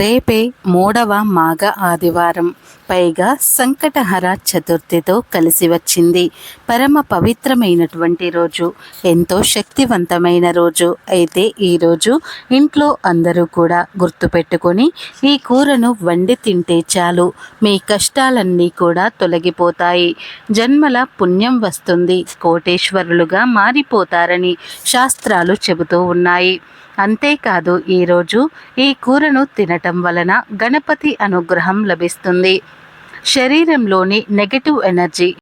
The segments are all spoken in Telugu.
రేపే మూడవ మాఘ ఆదివారం. పైగా సంకటహర చతుర్థితో కలిసి వచ్చింది. పరమ పవిత్రమైనటువంటి రోజు. ఎంతో శక్తివంతమైన రోజు. అయితే ఈరోజు ఇంట్లో అందరూ కూడా గుర్తుపెట్టుకొని ఈ కూరను వండి తింటే చాలు. మీ కష్టాలన్నీ కూడా తొలగిపోతాయి. జన్మల పుణ్యం వస్తుంది. కోటేశ్వరులుగా మారిపోతారని శాస్త్రాలు చెబుతూ ఉన్నాయి. అంతేకాదు ఈరోజు ఈ కూరను తినటం వలన గణపతి అనుగ్రహం లభిస్తుంది. శరీరంలోని నెగటివ్ ఎనర్జీ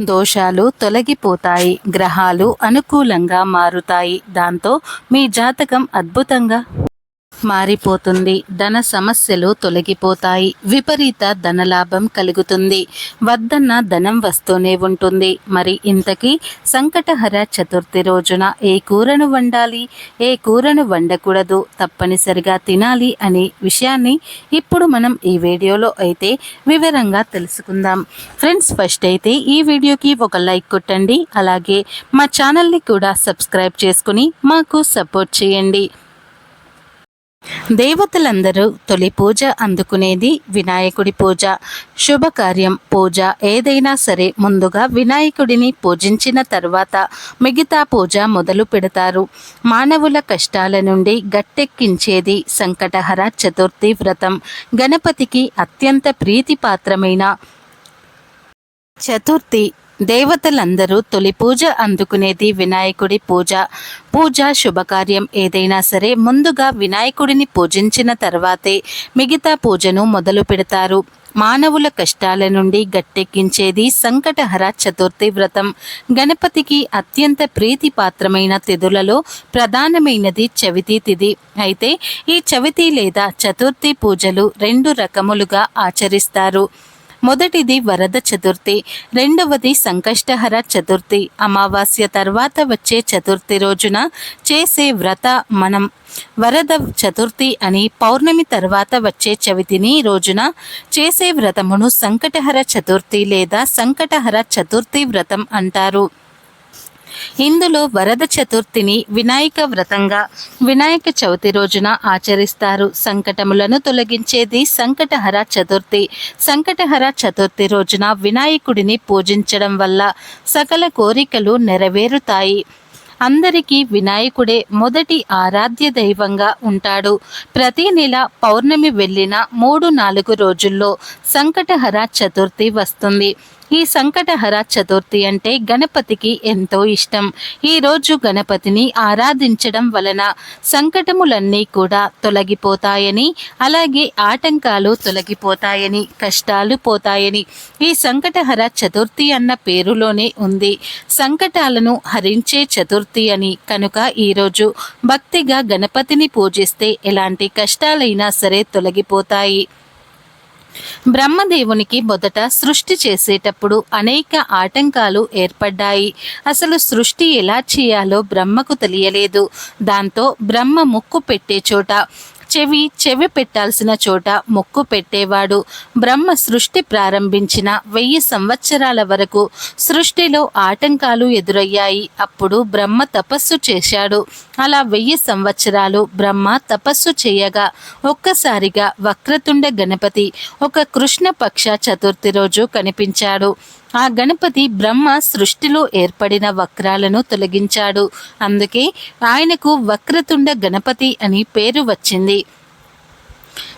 దోషాలు తొలగిపోతాయి గ్రహాలు అనుకూలంగా మారుతాయి. దాంతో మీ జాతకం అద్భుతంగా మారిపోతుంది. ధన సమస్యలు తొలగిపోతాయి. విపరీత ధనలాభం కలుగుతుంది. వద్దన్న ధనం వస్తూనే ఉంటుంది. మరి ఇంతకీ సంకటహర చతుర్థి రోజున ఏ కూరను వండాలి? ఏ కూరను వండకూడదు? తప్పనిసరిగా తినాలి అనే విషయాన్ని ఇప్పుడు మనం ఈ వీడియోలో అయితే వివరంగా తెలుసుకుందాం. ఫ్రెండ్స్ ఫస్ట్ అయితే ఈ వీడియోకి ఒక లైక్ కొట్టండి. అలాగే మా ఛానల్ని కూడా సబ్స్క్రైబ్ చేసుకుని మాకు సపోర్ట్ చేయండి. దేవతలందరూ తొలి పూజ అందుకునేది వినాయకుడి పూజ. శుభకార్యం పూజ ఏదైనా సరే ముందుగా వినాయకుడిని పూజించిన తర్వాత మిగతా పూజ మొదలు పెడతారు. మానవుల కష్టాల నుండి గట్టెక్కించేది సంకటహర చతుర్థి వ్రతం. గణపతికి అత్యంత ప్రీతిపాత్రమైన చతుర్థి దేవతలందరూ తొలి పూజ అందుకునేది వినాయకుడి పూజ. పూజ శుభకార్యం ఏదైనా సరే ముందుగా వినాయకుడిని పూజించిన తర్వాతే మిగతా పూజను మొదలు పెడతారు. మానవుల కష్టాల నుండి గట్టెక్కించేది సంకటహర చతుర్థి వ్రతం. గణపతికి అత్యంత ప్రీతిపాత్రమైన తిథులలో ప్రధానమైనది చవితి తిథి. అయితే ఈ చవితి లేదా చతుర్థి పూజలు రెండు రకములుగా ఆచరిస్తారు. మొదటిది వరద చతుర్థి రెండవది సంకష్టహర చతుర్థి. అమావాస్య తర్వాత వచ్చే చతుర్థి రోజున చేసే వ్రత మనం వరద చతుర్థి అని పౌర్ణమి తర్వాత వచ్చే చవితిని రోజున చేసే వ్రతమును సంకటహర చతుర్థి లేదా సంకటహర చతుర్థి వ్రతం అంటారు. ఇందులో వరద చతుర్థిని వినాయక వ్రతంగా వినాయక చవితి రోజున ఆచరిస్తారు. సంకటములను తొలగించేది సంకటహర చతుర్థి. సంకటహర చతుర్థి రోజున వినాయకుడిని పూజించడం వల్ల సకల కోరికలు నెరవేరుతాయి. అందరికీ వినాయకుడే మొదటి ఆరాధ్య దైవంగా ఉంటాడు. ప్రతి నెల పౌర్ణమి వెళ్ళిన మూడు నాలుగు రోజుల్లో సంకటహర చతుర్థి వస్తుంది. ఈ సంకటహర చతుర్థి అంటే గణపతికి ఎంతో ఇష్టం. ఈరోజు గణపతిని ఆరాధించడం వలన సంకటములన్నీ కూడా తొలగిపోతాయని అలాగే ఆటంకాలు తొలగిపోతాయని కష్టాలు పోతాయని ఈ సంకటహర చతుర్థి అన్న పేరులోనే ఉంది. సంకటాలను హరించే చతుర్థి అని కనుక ఈరోజు భక్తిగా గణపతిని పూజిస్తే ఎలాంటి కష్టాలైనా సరే తొలగిపోతాయి. బ్రహ్మదేవునికి మొదట సృష్టి చేసేటప్పుడు అనేక ఆటంకాలు ఏర్పడ్డాయి. అసలు సృష్టి ఎలా చేయాలో బ్రహ్మకు తెలియలేదు. దాంతో బ్రహ్మ ముక్కు పెట్టే చోట చెవి చెవి పెట్టాల్సిన చోట మొక్కు పెట్టేవాడు. బ్రహ్మ సృష్టి ప్రారంభించిన వెయ్యి సంవత్సరాల వరకు సృష్టిలో ఆటంకాలు ఎదురయ్యాయి. అప్పుడు బ్రహ్మ తపస్సు చేశాడు. అలా వెయ్యి సంవత్సరాలు బ్రహ్మ తపస్సు చేయగా ఒక్కసారిగా వక్రతుండ గణపతి ఒక కృష్ణపక్ష చతుర్థి రోజు కనిపించాడు. ఆ గణపతి బ్రహ్మ సృష్టిలో ఏర్పడిన వక్రాలను తొలగించాడు. అందుకే ఆయనకు వక్రతుండ గణపతి అని పేరు వచ్చింది.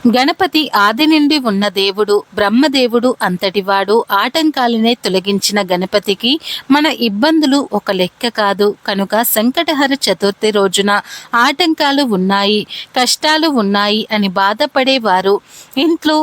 గణపతి ఆది నుండి ఉన్న దేవుడు బ్రహ్మదేవుడు అంతటివాడు ఆటంకాలనే తొలగించిన గణపతికి మన ఇబ్బందులు ఒక లెక్క కాదు. కనుక సంకటహర చతుర్థి రోజున ఆటంకాలు ఉన్నాయి కష్టాలు ఉన్నాయి అని బాధపడేవారు. ఇంట్లో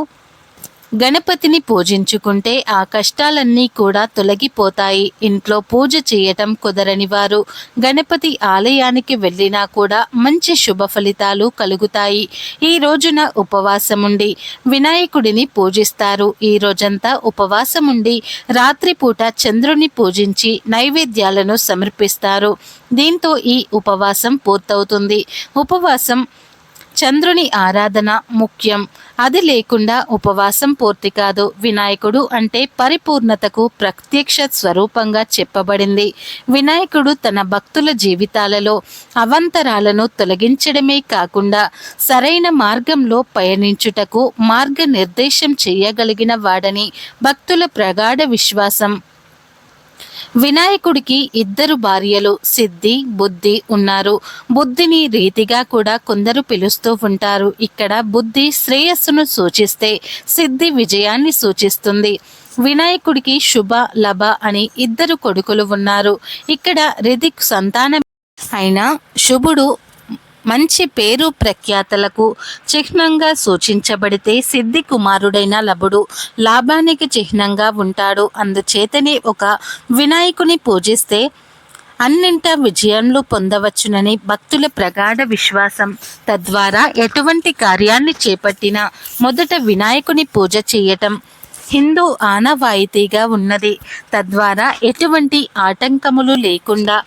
గణపతిని పూజించుకుంటే ఆ కష్టాలన్నీ కూడా తొలగిపోతాయి. ఇంట్లో పూజ చేయటం కుదరని వారు గణపతి ఆలయానికి వెళ్ళినా కూడా మంచి శుభ ఫలితాలు కలుగుతాయి. ఈ రోజున ఉపవాసముండి వినాయకుడిని పూజిస్తారు. ఈ రోజంతా ఉపవాసముండి రాత్రిపూట చంద్రుని పూజించి నైవేద్యాలను సమర్పిస్తారు. దీంతో ఈ ఉపవాసం పూర్తవుతుంది. ఉపవాసం చంద్రుని ఆరాధన ముఖ్యం. అది లేకుండా ఉపవాసం పూర్తి కాదు. వినాయకుడు అంటే పరిపూర్ణతకు ప్రత్యక్ష స్వరూపంగా చెప్పబడింది. వినాయకుడు తన భక్తుల జీవితాలలో అవంతరాలను తొలగించడమే కాకుండా సరైన మార్గంలో పయనించుటకు మార్గనిర్దేశం చేయగలిగిన వాడని భక్తుల ప్రగాఢ విశ్వాసం. వినాయకుడికి ఇద్దరు భార్యలు సిద్ధి బుద్ధి ఉన్నారు. బుద్ధిని రీతిగా కూడా కొందరు పిలుస్తూ ఉంటారు. ఇక్కడ బుద్ధి శ్రేయస్సును సూచిస్తే సిద్ధి విజయాన్ని సూచిస్తుంది. వినాయకుడికి శుభ లభ అని ఇద్దరు కొడుకులు ఉన్నారు. ఇక్కడ రిదిక్ సంతానం అయిన శుభుడు మంచి పేరు ప్రఖ్యాతలకు చిహ్నంగా సూచించబడితే సిద్ధి కుమారుడైన లభుడు లాభానికి చిహ్నంగా ఉంటాడు. అందుచేతనే ఒక వినాయకుని పూజిస్తే అన్నింట విజయంలో పొందవచ్చునని భక్తుల ప్రగాఢ విశ్వాసం తద్వారా ఎటువంటి కార్యాన్ని చేపట్టినా మొదట వినాయకుని పూజ చేయటం హిందూ ఆనవాయితీగా ఉన్నది. తద్వారా ఎటువంటి ఆటంకములు లేకుండా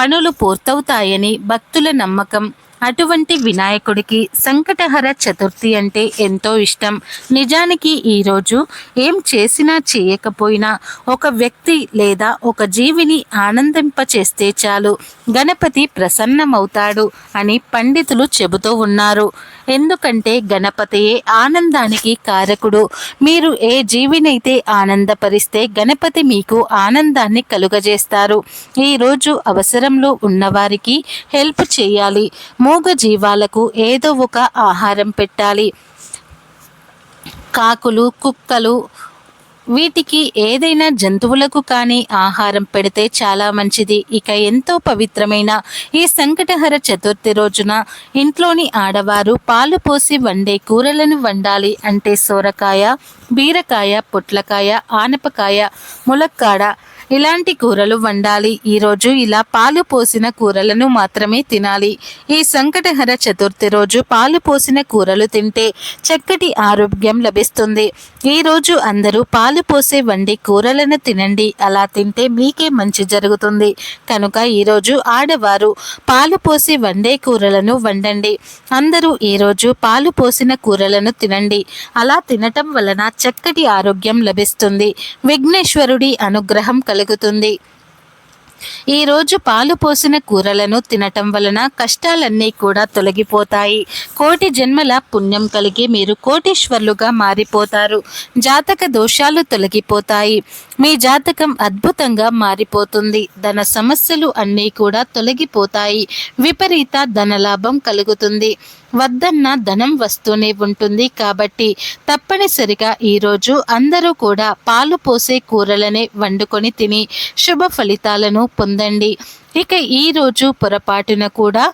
పనులు పూర్తవుతాయని భక్తుల నమ్మకం. అటువంటి వినాయకుడికి సంకటహర చతుర్థి అంటే ఎంతో ఇష్టం. నిజానికి ఈరోజు ఏం చేసినా చేయకపోయినా ఒక వ్యక్తి లేదా ఒక జీవిని ఆనందింపచేస్తే చాలు. గణపతి ప్రసన్నమవుతాడు అని పండితులు చెబుతూ ఉన్నారు. ఎందుకంటే గణపతియే ఆనందానికి కారకుడు. మీరు ఏ జీవినైతే ఆనందపరిస్తే గణపతి మీకు ఆనందాన్ని కలుగజేస్తారు. ఈరోజు అవసరంలో ఉన్నవారికి హెల్ప్ చేయాలి. మూగ జీవాలకు ఏదో ఒక ఆహారం పెట్టాలి. కాకులు కుక్కలు వీటికి ఏదైనా జంతువులకు కానీ ఆహారం పెడితే చాలా మంచిది. ఇక ఎంతో పవిత్రమైన ఈ సంకటహర చతుర్థి రోజున ఇంట్లోని ఆడవారు పాలు పోసి వండే కూరలను వండాలి అంటే సోరకాయ బీరకాయ పొట్లకాయ ఆనపకాయ ములక్కాడ ఇలాంటి కూరలు వండాలి. ఈరోజు ఇలా పాలు పోసిన కూరలను మాత్రమే తినాలి. ఈ సంకటహర చతుర్థి రోజు పాలు పోసిన కూరలు తింటే చక్కటి ఆరోగ్యం లభిస్తుంది. ఈరోజు అందరూ పాలు పోసే వండి కూరలను తినండి. అలా తింటే మీకే మంచి జరుగుతుంది. కనుక ఈరోజు ఆడవారు పాలు పోసి వండే కూరలను వండండి. అందరూ ఈరోజు పాలు పోసిన కూరలను తినండి. అలా తినటం వలన చక్కటి ఆరోగ్యం లభిస్తుంది. విఘ్నేశ్వరుడి అనుగ్రహం కలుగుతుంది. ఈరోజు పాలు పోసిన కూరలను తినటం వలన కష్టాలన్నీ కూడా తొలగిపోతాయి. కోటి జన్మల పుణ్యం కలిగి మీరు కోటీశ్వర్లుగా మారిపోతారు. జాతక దోషాలు తొలగిపోతాయి. మీ జాతకం అద్భుతంగా మారిపోతుంది. ధన సమస్యలు అన్నీ కూడా తొలగిపోతాయి. విపరీత ధనలాభం కలుగుతుంది. వద్దన్న ధనం వస్తూనే ఉంటుంది. కాబట్టి తప్పనిసరిగా ఈరోజు అందరూ కూడా పాలు పోసే కూరలనే వండుకొని తిని శుభ ఫలితాలను పొందండి. ఇక ఈరోజు పొరపాటున కూడా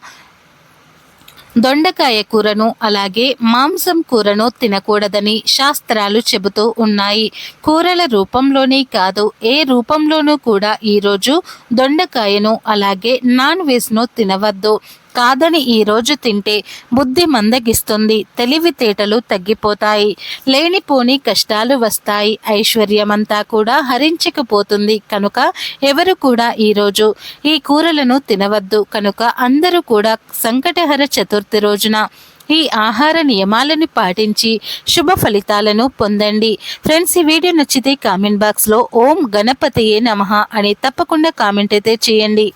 దొండకాయ కూరను అలాగే మాంసం కూరను తినకూడదని శాస్త్రాలు చెబుతూ ఉన్నాయి. కూరల రూపంలోనే కాదు ఏ రూపంలోనూ కూడా ఈరోజు దొండకాయను అలాగే నాన్ వెజ్ను తినవద్దు. కాదని ఈరోజు తింటే బుద్ధి మందగిస్తుంది తెలివితేటలు తగ్గిపోతాయి. లేనిపోని కష్టాలు వస్తాయి. ఐశ్వర్యమంతా కూడా హరించకపోతుంది. కనుక ఎవరు కూడా ఈరోజు ఈ కూరలను తినవద్దు. కనుక అందరూ కూడా సంకటహర చతుర్థి రోజున ఈ ఆహార నియమాలను పాటించి శుభ ఫలితాలను పొందండి. ఫ్రెండ్స్ ఈ వీడియో నచ్చితే కామెంట్ బాక్స్లో ఓం గణపతియే నమ అని తప్పకుండా కామెంట్ అయితే చేయండి.